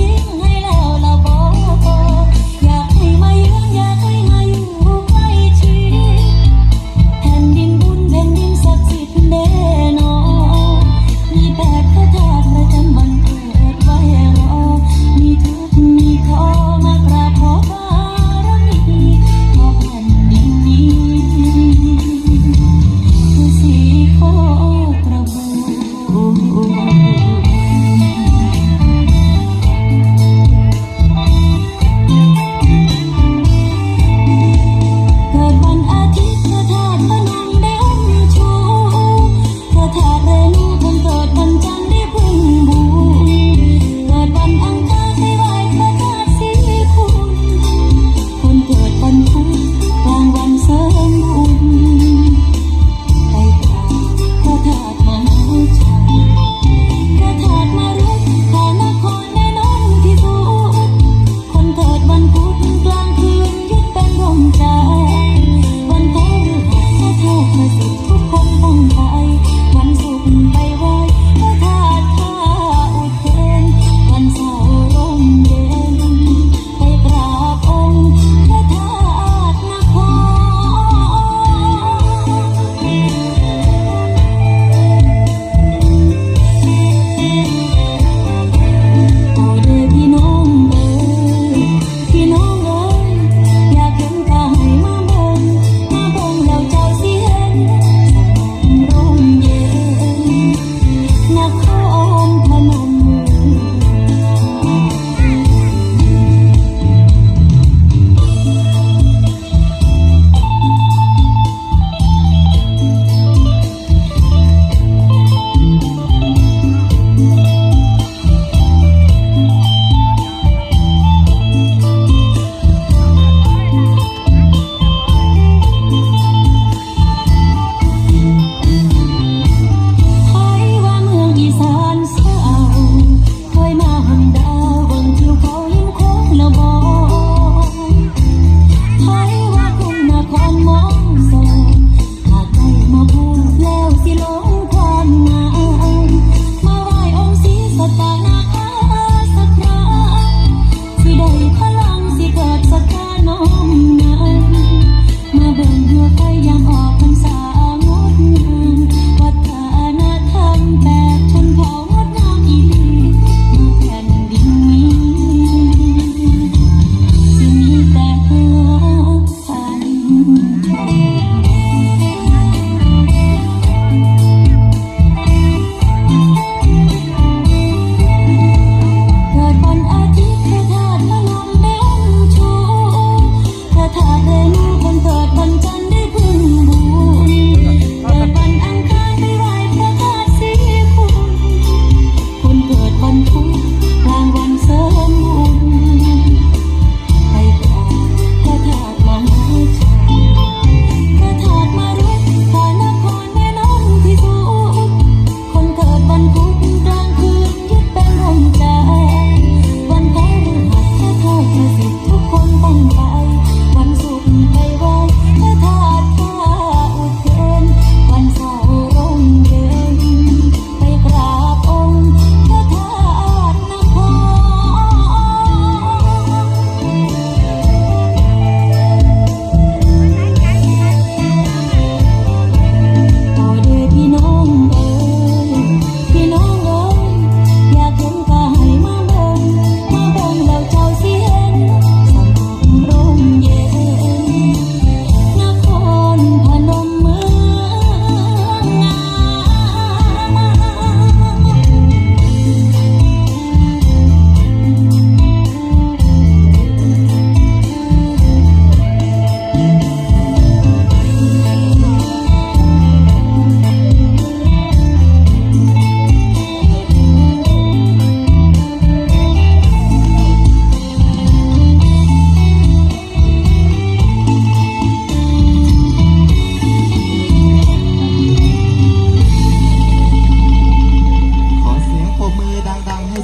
you.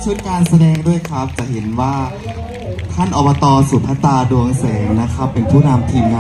ชุดการแสดงด้วยครับ จะเห็นว่าท่านอบตสุภัตาดวงแสงนะครับ เป็นผู้นำทีมงาน